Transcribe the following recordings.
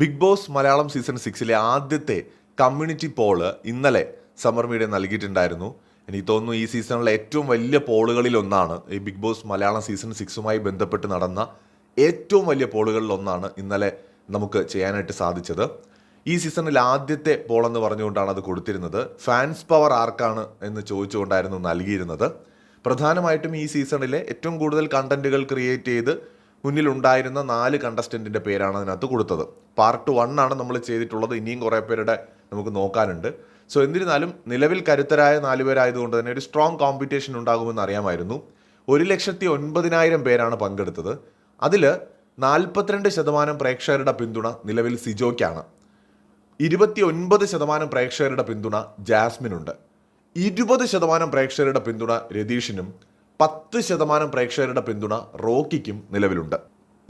Big boss Malayalam season സിക്സിലെ ആദ്യത്തെ community poll ഇന്നലെ സമ്മർ മീഡിയ നൽകിയിട്ടുണ്ടായിരുന്നു. എനിക്ക് തോന്നുന്നു ഈ സീസണിലെ ഏറ്റവും വലിയ പോളുകളിൽ ഒന്നാണ് ഈ ബിഗ് ബോസ് മലയാളം സീസൺ സിക്സുമായി ബന്ധപ്പെട്ട് നടന്ന ഏറ്റവും വലിയ പോളുകളിൽ ഒന്നാണ് ഇന്നലെ നമുക്ക് ചെയ്യാനായിട്ട് സാധിച്ചത്. ഈ സീസണിൽ ആദ്യത്തെ പോൾ എന്ന് പറഞ്ഞുകൊണ്ടാണ് അത് കൊടുത്തിരുന്നത്. ഫാൻസ് പവർ ആർക്കാണ് എന്ന് ചോദിച്ചുകൊണ്ടായിരുന്നു നൽകിയിരുന്നത്. പ്രധാനമായിട്ടും ഈ സീസണിലെ ഏറ്റവും കൂടുതൽ കണ്ടന്റുകൾ ക്രിയേറ്റ് ചെയ്ത് മുന്നിലുണ്ടായിരുന്ന നാല് കണ്ടസ്റ്റന്റിന്റെ പേരാണ് അതിനകത്ത് കൊടുത്തത്. പാർട്ട് വൺ ആണ് നമ്മൾ ചെയ്തിട്ടുള്ളത്. ഇനിയും കുറേ പേരുടെ നമുക്ക് നോക്കാനുണ്ട്. സോ എന്നിരുന്നാലും നിലവിൽ കരുത്തരായ നാല് പേരായതുകൊണ്ട് തന്നെ ഒരു സ്ട്രോങ് കോമ്പറ്റീഷൻ ഉണ്ടാകുമെന്ന് അറിയാമായിരുന്നു. ഒരു ലക്ഷത്തി ഒൻപതിനായിരം പേരാണ് പങ്കെടുത്തത്. അതിൽ നാൽപ്പത്തിരണ്ട് ശതമാനം പ്രേക്ഷകരുടെ പിന്തുണ നിലവിൽ സിജോയ്ക്കാണ്. ഇരുപത്തി ഒൻപത് ശതമാനം പ്രേക്ഷകരുടെ പിന്തുണ ജാസ്മിനുണ്ട്. ഇരുപത് ശതമാനം പ്രേക്ഷകരുടെ പിന്തുണ രതീഷിനും പത്ത് ശതമാനം പ്രേക്ഷകരുടെ പിന്തുണ റോക്കിക്കും നിലവിലുണ്ട്.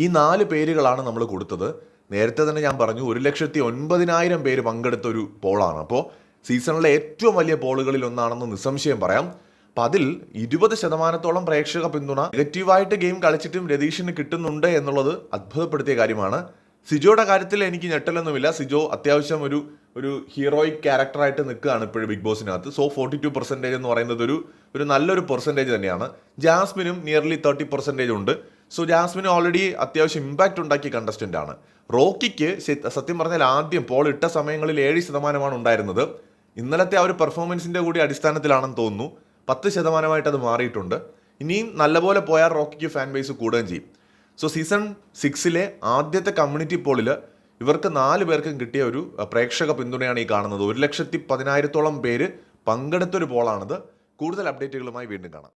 ഈ നാല് പേരുകളാണ് നമ്മൾ കൊടുത്തത്. നേരത്തെ തന്നെ ഞാൻ പറഞ്ഞു ഒരു ലക്ഷത്തി ഒൻപതിനായിരം പേര് പങ്കെടുത്ത ഒരു പോളാണ്. അപ്പോൾ സീസണിലെ ഏറ്റവും വലിയ പോളുകളിൽ ഒന്നാണെന്ന് നിസ്സംശയം പറയാം. അപ്പം അതിൽ ഇരുപത് ശതമാനത്തോളം പ്രേക്ഷക പിന്തുണ നെഗറ്റീവായിട്ട് ഗെയിം കളിച്ചിട്ടും രതീഷിന് കിട്ടുന്നുണ്ട് എന്നുള്ളത് അത്ഭുതപ്പെടുത്തിയ കാര്യമാണ്. സിജോയുടെ കാര്യത്തിൽ എനിക്ക് ഞെട്ടലൊന്നുമില്ല. സിജോ അത്യാവശ്യം ഒരു ഒരു ഹീറോയിക് ക്യാരക്ടറായിട്ട് നിൽക്കുകയാണ് ഇപ്പോഴും ബിഗ് ബോസിനകത്ത്. സോ ഫോർട്ടി ടു പെർസെന്റേജ് എന്ന് പറയുന്നത് ഒരു ഒരു നല്ലൊരു പെർസെന്റേജ് തന്നെയാണ്. ജാസ്മിനും നിയർലി തേർട്ടി പെർസെന്റേജ് ഉണ്ട്. സോ ജാസ്മിന് ഓൾറെഡി അത്യാവശ്യം ഇമ്പാക്റ്റ് ഉണ്ടാക്കിയ കണ്ടസ്റ്റന്റ് ആണ്. റോക്കിക്ക് സത്യം പറഞ്ഞാൽ ആദ്യം പോൾ ഇട്ട സമയങ്ങളിൽ ഏഴ് ശതമാനമാണ് ഉണ്ടായിരുന്നത്. ഇന്നലത്തെ ആ ഒരു പെർഫോമൻസിന്റെ കൂടി അടിസ്ഥാനത്തിലാണെന്ന് തോന്നുന്നു. പത്ത് ശതമാനമായിട്ട് അത് മാറിയിട്ടുണ്ട്. ഇനിയും നല്ലപോലെ പോയാൽ റോക്കിക്ക് ഫാൻ ബേസ് കൂടുകയും ചെയ്യും. സോ സീസൺ സിക്സിലെ ആദ്യത്തെ കമ്മ്യൂണിറ്റി പോളിൽ ഇവർക്ക് നാല് പേർക്കും കിട്ടിയ ഒരു പ്രേക്ഷക പിന്തുണയാണ് ഈ കാണുന്നത്. ഒരു ലക്ഷത്തി പതിനായിരത്തോളം പേര് പങ്കെടുത്തൊരു പോളാണിത് കൂടുതൽ അപ്ഡേറ്റുകളുമായി വീണ്ടും കാണാം.